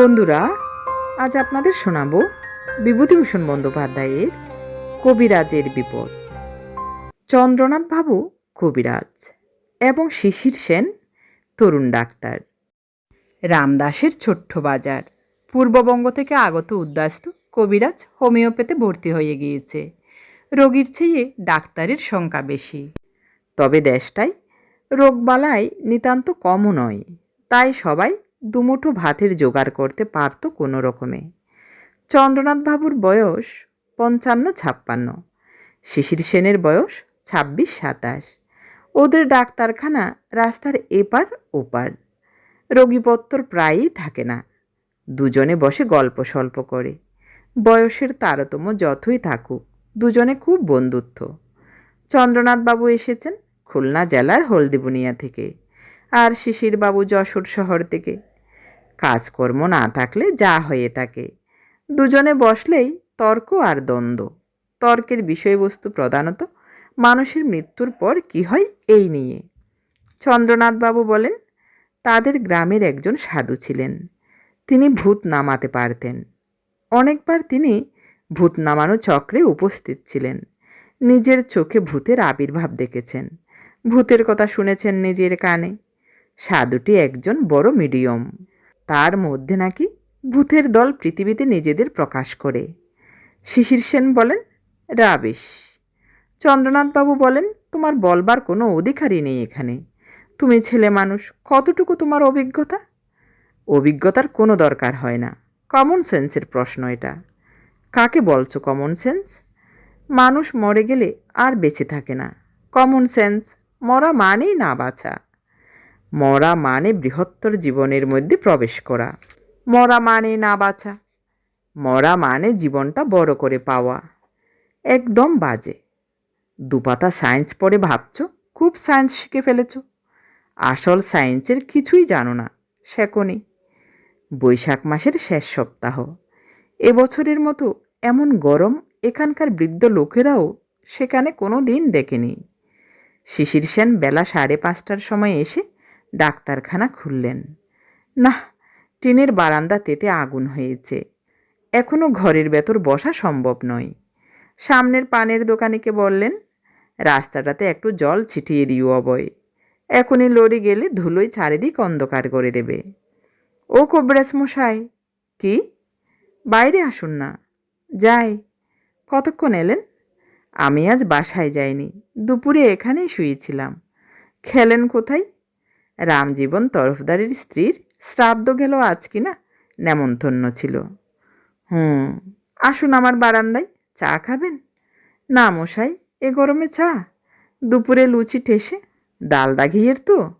বন্ধুরা, আজ আপনাদের শোনাবো বিভূতিভূষণ বন্দ্যোপাধ্যায়ের কবিরাজের বিপদ। চন্দ্রনাথ বাবু কবিরাজ এবং শিশির সেন তরুণ ডাক্তার। রামদাসের ছোট্ট বাজার, পূর্ববঙ্গ থেকে আগত উদ্বাস্তু কবিরাজ হোমিওপ্যাথে ভর্তি হয়ে গিয়েছে। রোগীর চেয়ে ডাক্তারের সংখ্যা বেশি। তবে দেশটায় রোগবালাই নিতান্ত কমও নয়, তাই সবাই দুমুঠো ভাতের জোগাড় করতে পারত কোনো রকমে। চন্দ্রনাথ বাবুর বয়স পঞ্চান্ন ছাপ্পান্ন শিশির সেনের বয়স ছাব্বিশ সাতাশ ওদের ডাক্তারখানা রাস্তার এপার ওপার। রোগীপত্তর প্রায়ই থাকে না। দুজনে বসে গল্প স্বল্প করে। বয়সের তারতম্য যতই থাকুক, দুজনে খুব বন্ধুত্ব। চন্দ্রনাথবাবু এসেছেন খুলনা জেলার হলদিবুনিয়া থেকে। আর শিশিরবাবু যশোর শহর থেকে। কাজকর্ম না থাকলে যা হয়ে থাকে। দুজনে বসলেই তর্ক আর দ্বন্দ্ব। তর্কের বিষয়বস্তু প্রধানত মানুষের মৃত্যুর পর কি হয় এই নিয়ে। চন্দ্রনাথবাবু বলেন, তাদের গ্রামের একজন সাধু ছিলেন। তিনি ভূত নামাতে পারতেন। অনেকবার তিনি ভূত নামানো চক্রে উপস্থিত ছিলেন। নিজের চোখে ভূতের আবির্ভাব দেখেছেন। ভূতের কথা শুনেছেন নিজের কানে। সাধুটি একজন বড় মিডিয়ম। তার মধ্যে নাকি ভূতের দল পৃথিবীতে নিজেদের প্রকাশ করে। শিশির সেন বলেন, রাবেশ। চন্দ্রনাথবাবু বলেন, তোমার বলবার কোনো অধিকারই নেই এখানে। তুমি ছেলে মানুষ, কতটুকু তোমার অভিজ্ঞতা? অভিজ্ঞতার কোনো দরকার হয় না। কমন সেন্সের প্রশ্ন এটা। কাকে বলছো কমন সেন্স মানুষ মরে গেলে আর বেঁচে থাকে না। কমন সেন্স মরা মানেই না বাঁচা। মরা মানে বৃহত্তর জীবনের মধ্যে প্রবেশ করা। মরা মানে না বাঁচা। মরা মানে জীবনটা বড় করে পাওয়া। একদম বাজে। দুপাতা সায়েন্স পড়ে ভাবছ? খুব সায়েন্স শিখে ফেলেছ? আসল সায়েন্সের কিছুই জানো না শেখনি বৈশাখ মাসের শেষ সপ্তাহ। এবছরের মতো এমন গরম এখানকার বৃদ্ধ লোকেরাও সেখানে কোনো দিন দেখেনি। শিশির সেন বেলা সাড়ে পাঁচটার সময় এসে ডাক্তারখানা খুললেন। না টিনের বারান্দা তেতে আগুন হয়েছে। এখনও ঘরের ভেতর বসা সম্ভব নয়। সামনের পানের দোকানিকে বললেন, রাস্তাটাতে একটু জল ছিটিয়ে দিও অবয়। এখনই লড়ে গেলে ধুলোয় চারিদিক অন্ধকার করে দেবে। ও কবরাস মশাই, কি? বাইরে আসুন না। যাই। কতক্ষণ এলেন? আমি আজ বাসায় যাইনি। দুপুরে এখানেই শুয়েছিলাম। খেলেন কোথায়? রামজীবন তরফদারের স্ত্রীর শ্রাদ্ধ গেল আজ কি না? নেমন্তন্ন ছিল। হুম, আসুন আমার বারান্দায়, চা খাবেন? না মশাই, এ গরমে চা। দুপুরে লুচি ঠেসে ডালদা ঘিয়ের তো।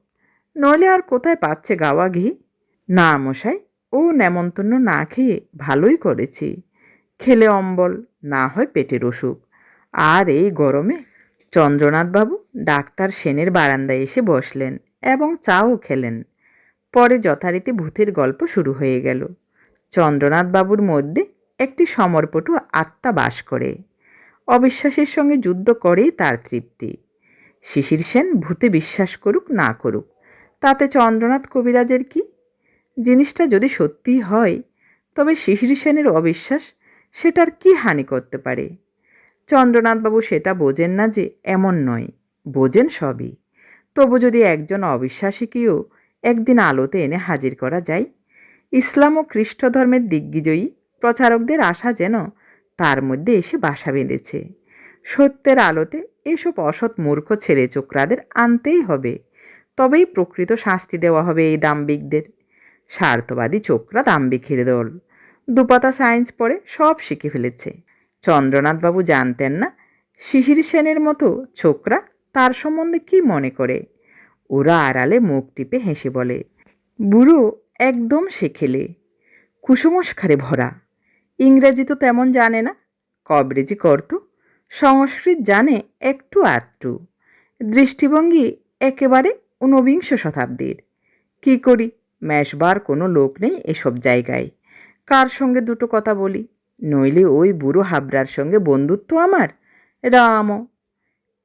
নইলে আর কোথায় পাচ্ছে গাওয়া ঘি? না মশাই, ও নেমন্তন্ন না খেয়ে ভালোই করেছি। খেলে অম্বল, না হয় পেটের অসুখ। আর এই গরমে চন্দ্রনাথবাবু ডাক্তার সেনের বারান্দায় এসে বসলেন। এবং চাও খেলেন। পরে যথারীতি ভূতের গল্প শুরু হয়ে গেল। চন্দ্রনাথবাবুর মধ্যে একটি সমরপটু আত্মা বাস করে। অবিশ্বাসের সঙ্গে যুদ্ধ করেই তার তৃপ্তি। শিশির সেন ভূতে বিশ্বাস করুক না করুক, তাতে চন্দ্রনাথ কবিরাজের কি? জিনিসটা যদি সত্যিই হয়, তবে শিশির সেনের অবিশ্বাস সেটার কি হানি করতে পারে? চন্দ্রনাথবাবু সেটা বোঝেন না যে এমন নয়, বোঝেন সবই। তবু যদি একজন অবিশ্বাসীকেও একদিন আলোতে এনে হাজির করা যায়, ইসলাম ও খ্রিস্ট ধর্মের দিগ্বিজয়ী প্রচারকদের আশা যেন তার মধ্যে এসে বাসা বেঁধেছে। সত্যের আলোতে এসব অসৎ মূর্খ ছেলে চোকরাদের আনতেই হবে, তবেই প্রকৃত শাস্তি দেওয়া হবে এই দাম্বিকদের স্বার্থবাদী চোকরা দাম্বিকের দল, দুপাতা সায়েন্স পড়ে সব শিখে ফেলেছে। চন্দ্রনাথবাবু জানতেন না, শিশির সেনের মতো ছোকরা তার সম্বন্ধে কি মনে করে? ওরা আড়ালে মুখ টিপে হেসে বলে, বুড়ো, একদম শেখেলে। কুসংস্কারে ভরা। ইংরেজি তো তেমন জানে না। কবরেজি করত সংস্কৃত জানে একটু আধটু। দৃষ্টিভঙ্গি একেবারে ঊনবিংশ শতাব্দীর। কি করি? মেশবার কোনো লোক নেই এসব জায়গায়। কার সঙ্গে দুটো কথা বলি? নইলে ওই বুড়ো হাবড়ার সঙ্গে বন্ধুত্ব আমার? রাম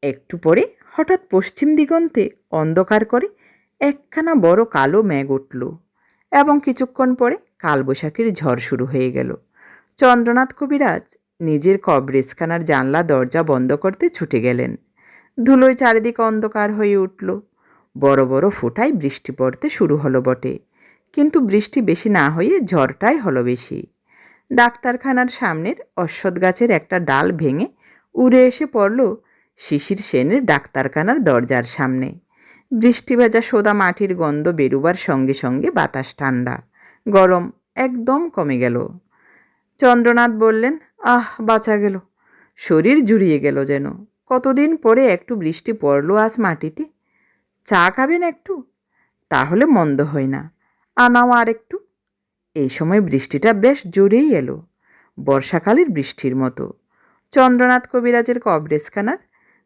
একটু পরে হঠাৎ পশ্চিম দিগন্তে অন্ধকার করে একখানা বড় কালো মেঘ উঠল এবং কিছুক্ষণ পরে কালবৈশাখীর ঝড় শুরু হয়ে গেল। চন্দ্রনাথ কবিরাজ নিজের কবরেজখানার জানলা দরজা বন্ধ করতে ছুটে গেলেন। ধুলোয় চারিদিকে অন্ধকার হয়ে উঠল। বড় বড় ফোঁটায় বৃষ্টি পড়তে শুরু হলো বটে, কিন্তু বৃষ্টি বেশি না হয়ে ঝড়টাই হলো বেশি। ডাক্তারখানার সামনের অশ্বত্থ গাছের একটা ডাল ভেঙে উড়ে এসে পড়ল শিশির সেনের ডাক্তারখানার দরজার সামনে। বৃষ্টি ভেজা সোদা মাটির গন্ধ বেরুবার সঙ্গে সঙ্গে বাতাস ঠান্ডা। গরম একদম কমে গেল। চন্দ্রনাথ বললেন, আহ, বাঁচা গেল। শরীর জুড়িয়ে গেল যেন। কতদিন পরে একটু বৃষ্টি পড়ল আজ মাটিতে? চা খাবেন একটু? তাহলে মন্দ হয় না। আনাও আর একটু। এই সময় বৃষ্টিটা বেশ জোরেই এলো। বর্ষাকালের বৃষ্টির মতো। চন্দ্রনাথ কবিরাজের কবরেজখানার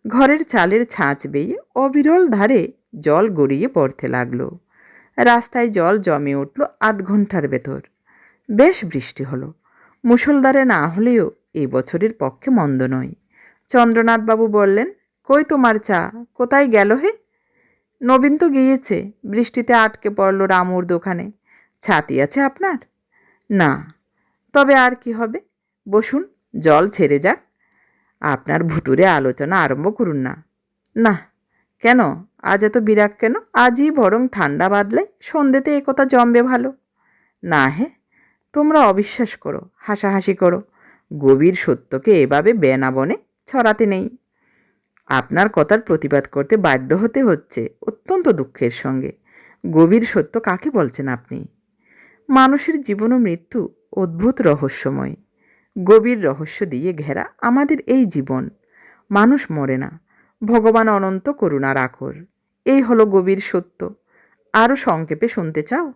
ঘরের চালের ছাঁচ বেয়ে অবিরল ধারে জল গড়িয়ে পড়তে লাগল। রাস্তায় জল জমে উঠল আধ ঘণ্টার ভেতর। বেশ বৃষ্টি হলো। মুষলধারে না হলেও এই বছরের পক্ষে মন্দ নয়। চন্দ্রনাথবাবু বললেন, কই তোমার চা? কোথায় গেল হে? নবীন তো গিয়েছে, বৃষ্টিতে আটকে পড়ল রামুর দোকানে। ছাতি আছে আপনার? না। তবে আর কি হবে? বসুন, জল ছেড়ে যাক। আপনার ভুতুরে আলোচনা আরম্ভ করুন না। না, কেন? আজ এত বিরাগ কেন? আজই বরং ঠান্ডা বাদলে সন্ধ্যেতে এ কথা জমবে ভালো। না হে, তোমরা অবিশ্বাস করো, হাসাহাসি করো। গভীর সত্যকে এভাবে বেনাবনে ছড়াতে নেই। আপনার কথার প্রতিবাদ করতে বাধ্য হতে হচ্ছে অত্যন্ত দুঃখের সঙ্গে। গভীর সত্য কাকে বলছেন আপনি? মানুষের জীবন ও মৃত্যু অদ্ভুত রহস্যময়। গভীর রহস্য দিয়ে ঘেরা আমাদের এই জীবন। মানুষ মরে না, ভগবান অনন্ত করুণার আখর। এই হলো গভীর সত্য। আরও সংক্ষেপে শুনতে চাও?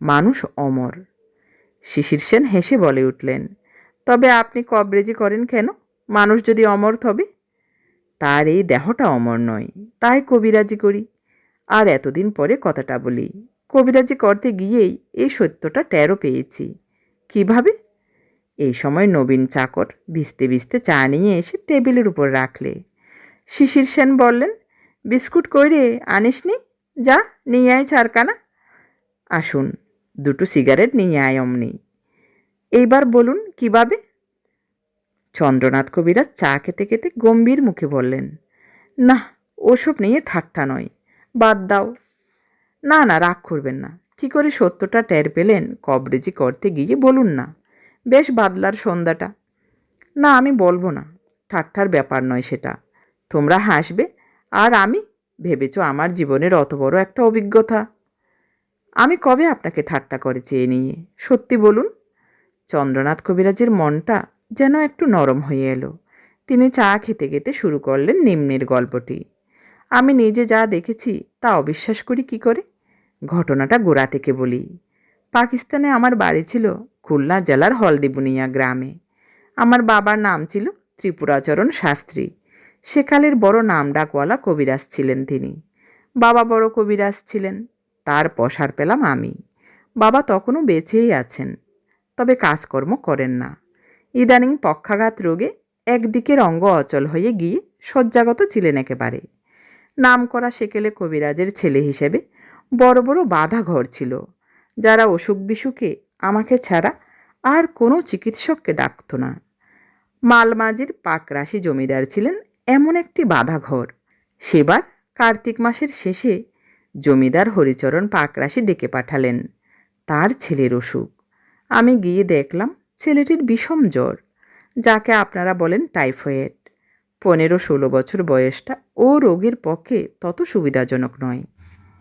মানুষ অমর। শিশির সেন হেসে বলে উঠলেন, তবে আপনি কবরেজি করেন কেন? মানুষ যদি অমর তবে? তার এই দেহটা অমর নয়, তাই কবিরাজি করি। আর এতদিন পরে কথাটা বলি, কবিরাজি করতে গিয়েই এই সত্যটা টেরও পেয়েছি। কীভাবে? এই সময় নবীন চাকর ভিজতে ভিজতে চা নিয়ে এসে টেবিলের উপর রাখলে। শিশির সেন বললেন, বিস্কুট কইরে আনিসনি? যা, নিয়ে আয় চারকানা আসুন, দুটো সিগারেট নিয়ে আয় অমনি। এইবার বলুন, কীভাবে? চন্দ্রনাথ কবিরাজ চা খেতে খেতে গম্ভীর মুখে বললেন না ওসব নিয়ে ঠাট্টা নয়, বাদ দাও। না না, রাগ করবেন না, কী করে সত্যটা টের পেলেন কবরেজি করতে গিয়ে বলুন না। বেশ বাদলার সন্ধ্যাটা। না, আমি বলব না, ঠাট্টার ব্যাপার নয় সেটা। তোমরা হাসবে, আর আমি ভেবেছ আমার জীবনের অত বড় একটা অভিজ্ঞতা। আমি কবে আপনাকে ঠাট্টা করেছি এ নিয়ে? সত্যি বলুন, চন্দ্রনাথ কবিরাজের মনটা যেন একটু নরম হয়ে এলো। তিনি চা খেতে খেতে শুরু করলেন নিম্নের গল্পটি। আমি নিজে যা দেখেছি তা অবিশ্বাস করি কি করে? ঘটনাটা গোড়া থেকে বলি। পাকিস্তানে আমার বাড়ি ছিল খুলনা জেলার হলদিবুনিয়া গ্রামে। আমার বাবার নাম ছিল ত্রিপুরাচরণ শাস্ত্রী। সেকালের বড় নাম ডাকওয়ালা কবিরাজ ছিলেন তিনি। বাবা বড় কবিরাজ ছিলেন, তার পসার পেলাম আমি। বাবা তখনও বেঁচেই আছেন, তবে কাজকর্ম করেন না। ইদানিং পক্ষাঘাত রোগে একদিকের অঙ্গ অচল হয়ে গিয়ে শয্যাগত ছিলেন একেবারে। নাম করা সেকেলে কবিরাজের ছেলে হিসেবে বড় বড় বাধা ঘর ছিল। যারা অসুখ বিসুখে আমাকে ছাড়া আর কোনো চিকিৎসককে ডাকত না। মালমাজির পাকরাশি জমিদার ছিলেন এমন একটি বাধা ঘর সেবার কার্তিক মাসের শেষে জমিদার হরিচরণ পাকরাশি ডেকে পাঠালেন। তার ছেলের অসুখ। আমি গিয়ে দেখলাম ছেলেটির বিষম জ্বর, যাকে আপনারা বলেন টাইফয়েড। পনেরো ষোলো বছর বয়সটা ও রোগীর পক্ষে তত সুবিধাজনক নয়।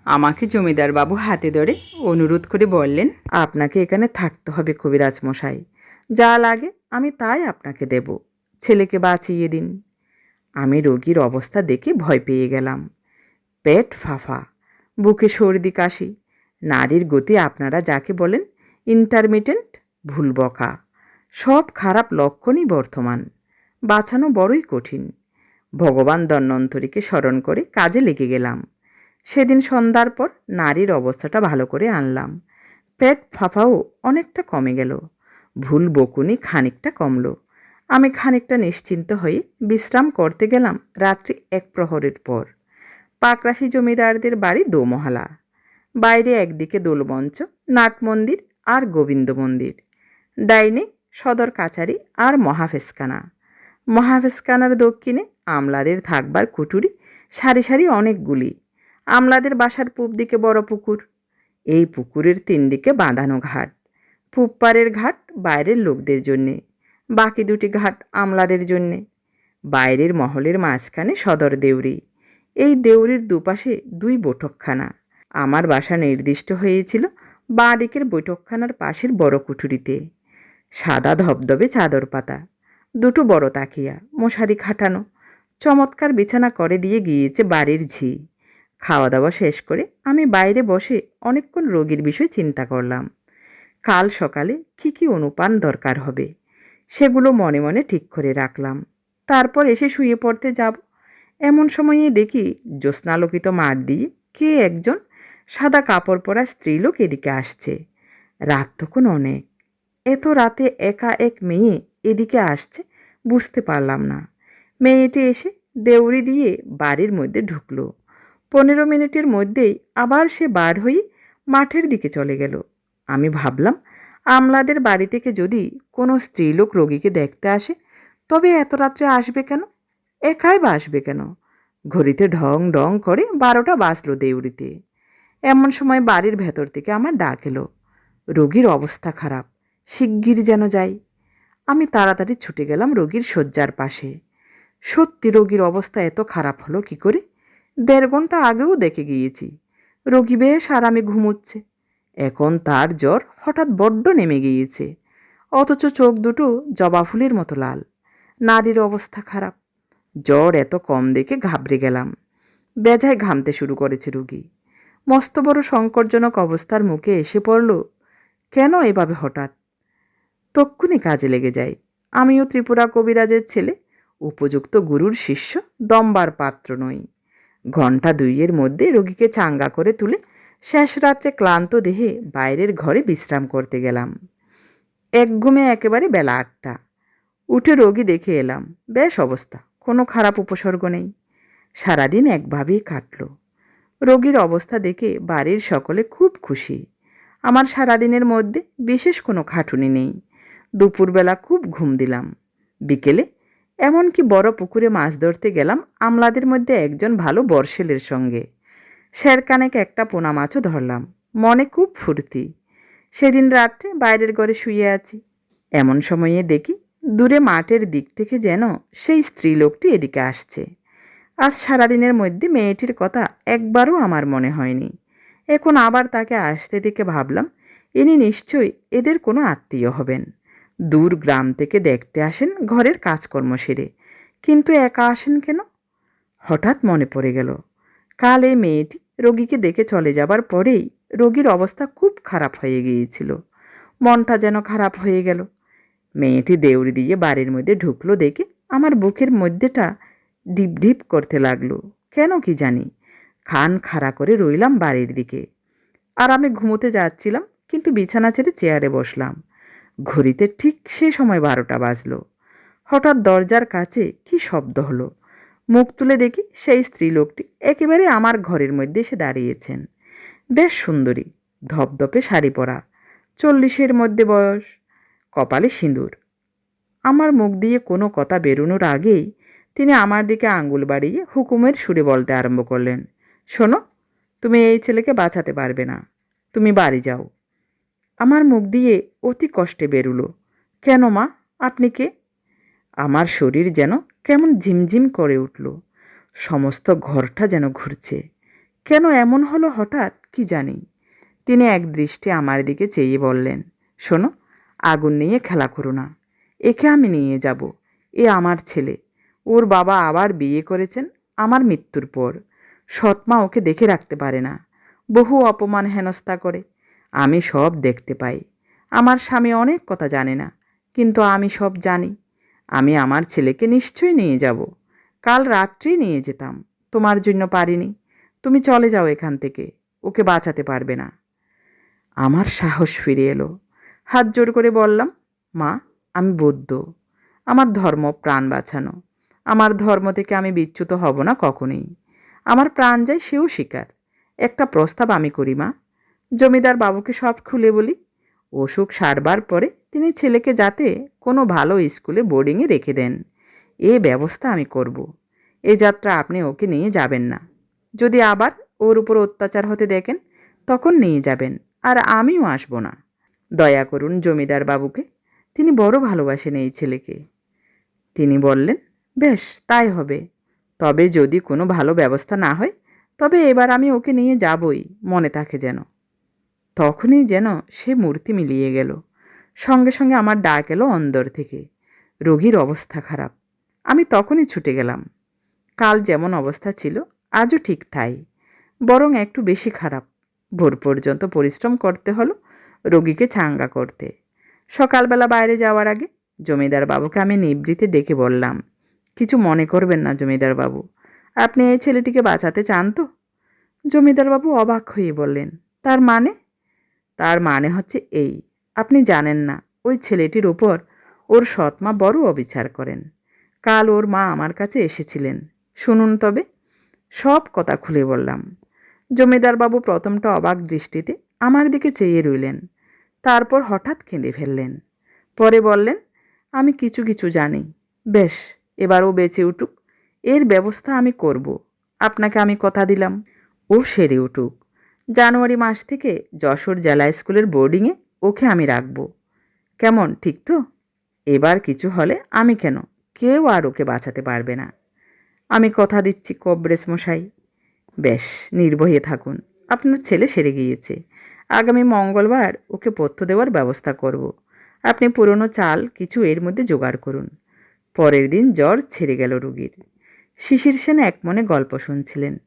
আমাকে জমিদার বাবু হাতে ধরে অনুরোধ করে বললেন, আপনাকে এখানে থাকতে হবে কবিরাজ মশাই। যা লাগে আমি তাই আপনাকে দেব। ছেলেকে বাঁচিয়ে দিন। আমি রোগীর অবস্থা দেখে ভয় পেয়ে গেলাম। পেট ফাফা, বুকে সর্দি কাশি, নারীর গতি আপনারা যাকে বলেন ইন্টারমিটেন্ট ভুল বকা। সব খারাপ লক্ষণই বর্তমান। বাঁচানো বড়ই কঠিন। ভগবান দন্বন্তরীকে স্মরণ করে কাজে লেগে গেলাম। সেদিন সন্ধ্যার পর নারীর অবস্থাটা ভালো করে আনলাম। পেট ফাফাও অনেকটা কমে গেল। ভুল বকুনি খানিকটা কমলো। আমি খানিকটা নিশ্চিন্ত হয়ে বিশ্রাম করতে গেলাম রাত্রি এক প্রহরের পর। পাকরাশি জমিদারদের বাড়ি দোমহালা। বাইরে একদিকে দোলমঞ্চ, নাট মন্দির আর গোবিন্দ মন্দির। ডাইনে সদর কাচারি আর মহাফেসখানা মহাফেসখানার দক্ষিণে আমলাদের থাকবার কুটুরি, সারি সারি অনেকগুলি। আমলাদের বাসার পূব দিকে বড় পুকুর। এই পুকুরের তিন দিকে বাঁধানো ঘাট। পূব ঘাট বাইরের লোকদের জন্যে, বাকি দুটি ঘাট আমলাদের জন্যে। বাইরের মহলের মাঝখানে সদর দেউরি। এই দেউরির দুপাশে দুই বৈঠকখানা। আমার বাসা নির্দিষ্ট হয়েছিল বাঁ দিকের বৈঠকখানার পাশের বড় কুঠুরিতে। সাদা ধবধবে চাদর পাতা, দুটো বড় তাকিয়া, মশারি খাটানো, চমৎকার বিছানা করে দিয়ে গিয়েছে বাড়ির ঝি। খাওয়া দাওয়া শেষ করে আমি বাইরে বসে অনেকক্ষণ রোগীর বিষয়ে চিন্তা করলাম। কাল সকালে কি কি অনুপান দরকার হবে, সেগুলো মনে মনে ঠিক করে রাখলাম। তারপর এসে শুয়ে পড়তে যাব। এমন সময়ে দেখি জ্যোৎস্নালোকিত মাঠ দিয়ে কে একজন সাদা কাপড় পরা স্ত্রীলোক এদিকে আসছে। রাত তখন অনেক। এত রাতে একা এক মেয়ে এদিকে আসছে বুঝতে পারলাম না। মেয়েটি এসে দেউড়ি দিয়ে বাড়ির মধ্যে ঢুকলো। পনেরো মিনিটের মধ্যেই আবার সে বার হয়ে মাঠের দিকে চলে গেল। আমি ভাবলাম, আমলাদের বাড়ি থেকে যদি কোনো স্ত্রীলোক রোগীকে দেখতে আসে, তবে এত রাত্রে আসবে কেন? একাই বা আসবে কেন? ঘড়িতে ঢং ঢং করে বারোটা বাজলো দেউড়িতে। এমন সময় বাড়ির ভেতর থেকে আমার ডাক এলো। রোগীর অবস্থা খারাপ শিগগির যেন যাই। আমি তাড়াতাড়ি ছুটে গেলাম রোগীর শয্যার পাশে। সত্যি রোগীর অবস্থা এত খারাপ হলো কি করে? দেড় ঘণ্টা আগেও দেখে গিয়েছি। রোগী বেশ আরামে ঘুমোচ্ছে। এখন তার জ্বর হঠাৎ বড্ড নেমে গিয়েছে। অথচ চোখ দুটো জবা ফুলের মতো লাল। নারীর অবস্থা খারাপ। জ্বর এত কম দেখে ঘাবড়ে গেলাম। বেজায় ঘামতে শুরু করেছে রুগী। মস্ত বড় সংকটজনক অবস্থার মুখে এসে পড়ল, কেন এভাবে হঠাৎ? তক্ষুনি কাজে লেগে যাই। আমিও ত্রিপুরা কবিরাজের ছেলে। উপযুক্ত গুরুর শিষ্য দম্বার পাত্র নই। ঘণ্টা দুইয়ের মধ্যে রোগীকে চাঙ্গা করে তুলে শেষ রাত্রে ক্লান্ত দেহে বাইরের ঘরে বিশ্রাম করতে গেলাম। এক ঘুমে একেবারে বেলা আটটা। উঠে রোগী দেখে এলাম, বেশ অবস্থা, কোনো খারাপ উপসর্গ নেই। সারাদিন একভাবেই কাটল। রোগীর অবস্থা দেখে বাড়ির সকলে খুব খুশি। আমার সারাদিনের মধ্যে বিশেষ কোনো খাটুনি নেই। দুপুরবেলা খুব ঘুম দিলাম। বিকেলে এমনকি বড় পুকুরে মাছ ধরতে গেলাম আমলাদের মধ্যে একজন ভালো বর্ষেলের সঙ্গে। শেরকানেক একটা পোনা মাছও ধরলাম, মনে খুব ফুর্তি। সেদিন রাত্রে বাইরের ঘরে শুয়ে আছি। এমন সময়ে দেখি দূরে মাঠের দিক থেকে যেন সেই স্ত্রীলোকটি এদিকে আসছে। আজ সারাদিনের মধ্যে মেয়েটির কথা একবারও আমার মনে হয়নি। এখন আবার তাকে আসতে দেখে ভাবলাম, ইনি নিশ্চয়ই এদের কোনো আত্মীয় হবেন। দূর গ্রাম থেকে দেখতে আসেন ঘরের কাজকর্ম সেরে। কিন্তু একা আসেন কেন? হঠাৎ মনে পড়ে গেল, কাল এই মেয়েটি রোগীকে দেখে চলে যাবার পরেই রোগীর অবস্থা খুব খারাপ হয়ে গিয়েছিল। মনটা যেন খারাপ হয়ে গেল। মেয়েটি দেউড়ি দিয়ে বাড়ির মধ্যে ঢুকলো দেখে আমার বুকের মধ্যেটা ডিপ ডিপ করতে লাগল। কেন কি জানি, খান খাড়া করে রইলাম বাড়ির দিকে। আর আমি ঘুমোতে যাচ্ছিলাম, কিন্তু বিছানা ছেড়ে চেয়ারে বসলাম। ঘড়িতে ঠিক সে সময় বারোটা বাজলো। হঠাৎ দরজার কাছে কি শব্দ হলো? মুখ তুলে দেখি সেই স্ত্রীলোকটি একেবারে আমার ঘরের মধ্যে এসে দাঁড়িয়েছেন। বেশ সুন্দরী, ধপধপে শাড়ি পরা, চল্লিশের মধ্যে বয়স, কপালে সিঁদুর। আমার মুখ দিয়ে কোনো কথা বেরোনোর আগেই তিনি আমার দিকে আঙ্গুল বাড়িয়ে হুকুমের সুরে বলতে আরম্ভ করলেন, শোনো, তুমি এই ছেলেকে বাঁচাতে পারবে না, তুমি বাড়ি যাও। আমার মুখ দিয়ে অতি কষ্টে বেরুলো। কেন মা, আপনি কে? আমার শরীর যেন কেমন ঝিমঝিম করে উঠল। সমস্ত ঘরটা যেন ঘুরছে। কেন এমন হলো হঠাৎ, কি জানি। তিনি এক দৃষ্টি আমার দিকে চেয়ে বললেন, শোনো, আগুন নিয়ে খেলা করো না। একে আমি নিয়ে যাব। এ আমার ছেলে। ওর বাবা আবার বিয়ে করেছেন আমার মৃত্যুর পর। সৎমা ওকে দেখে রাখতে পারে না। বহু অপমান হেনস্থা করে। আমি সব দেখতে পাই। আমার স্বামী অনেক কথা জানে না, কিন্তু আমি সব জানি। আমি আমার ছেলেকে নিশ্চয়ই নিয়ে যাব। কাল রাত্রেই নিয়ে যেতাম, তোমার জন্য পারিনি। তুমি চলে যাও এখান থেকে, ওকে বাঁচাতে পারবে না। আমার সাহস ফিরে এলো। হাত জোর করে বললাম, মা, আমি বৌদ্ধ। আমার ধর্ম প্রাণ বাঁচানো। আমার ধর্ম থেকে আমি বিচ্যুত হব না কখনোই। আমার প্রাণ যায় সেও শিকার। একটা প্রস্তাব আমি করি, মা। জমিদার বাবুকে সব খুলে বলি, অসুখ সারবার পরে তিনি ছেলেকে যাতে কোনো ভালো স্কুলে বোর্ডিংয়ে রেখে দেন, এ ব্যবস্থা আমি করব। এ যাত্রা আপনি ওকে নিয়ে যাবেন না। যদি আবার ওর উপর অত্যাচার হতে দেখেন, তখন নিয়ে যাবেন, আর আমিও আসব না। দয়া করুন জমিদার বাবুকে, তিনি বড় ভালোবাসেন এই ছেলেকে। তিনি বললেন, বেশ, তাই হবে। তবে যদি কোনো ভালো ব্যবস্থা না হয়, তবে এবার আমি ওকে নিয়ে যাবই, মনে থাকে যেন। তখনই যেন সে মূর্তি মিলিয়ে গেল। সঙ্গে সঙ্গে আমার ডাক এলো অন্দর থেকে। রোগীর অবস্থা খারাপ। আমি তখনই ছুটে গেলাম। কাল যেমন অবস্থা ছিল, আজও ঠিক তাই। বরং একটু বেশি খারাপ। ভোর পর্যন্ত পরিশ্রম করতে হলো রোগীকে চাঙ্গা করতে। সকালবেলা বাইরে যাওয়ার আগে জমিদার বাবুকে আমি নিবৃতে ডেকে বললাম, কিছু মনে করবেন না জমিদার বাবু। আপনি এই ছেলেটিকে বাঁচাতে চান তো? জমিদার বাবু অবাক হয়ে বললেন, তার মানে? তার মানে হচ্ছে এই। আপনি জানেন না, ওই ছেলেটির ওপর ওর সৎমা বড় অবিচার করেন। কাল ওর মা আমার কাছে এসেছিলেন। শুনুন তবে, সব কথা খুলে বললাম। জমিদারবাবু প্রথমটা অবাক দৃষ্টিতে আমার দিকে চেয়ে রইলেন। তারপর হঠাৎ কেঁদে ফেললেন। পরে বললেন, আমি কিছু কিছু জানি। বেশ, এবার ও বেঁচে উঠুক। এর ব্যবস্থা আমি করব। আপনাকে আমি কথা দিলাম। ও সেরে উঠুক। জানুয়ারি মাস থেকে যশোর জেলা স্কুলের বোর্ডিংয়ে ওকে আমি রাখব। কেমন, ঠিক তো? এবার কিছু হলে আমি কেন? কেউ আর ওকে বাঁচাতে পারবে না। আমি কথা দিচ্ছি কবরেশ মশাই। বেশ, নির্ভয়ে থাকুন। আপনার ছেলে সেরে গিয়েছে। আগামী মঙ্গলবার ওকে পথ্য দেওয়ার ব্যবস্থা করব। আপনি পুরনো চাল কিছু এর মধ্যে জোগাড় করুন। পরের দিন জ্বর ছেড়ে গেল রুগীর। শিশির সেন এক মনে গল্প শুনছিলেন।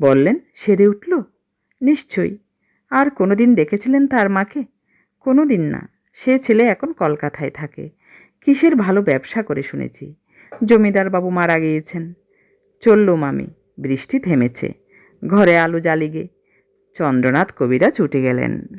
বললেন, সেরে উঠল? নিশ্চয়ই। আর কোনো দিন দেখেছিলেন তার মাকে? কোনো দিন না। সে ছেলে এখন কলকাতায় থাকে। কিসের ভালো ব্যবসা করে শুনেছি। জমিদার বাবু মারা গিয়েছেন। চললুম আমি বৃষ্টি থেমেছে। ঘরে আলো জ্বালিগে চন্দ্রনাথ কবিরা ছুটে গেলেন।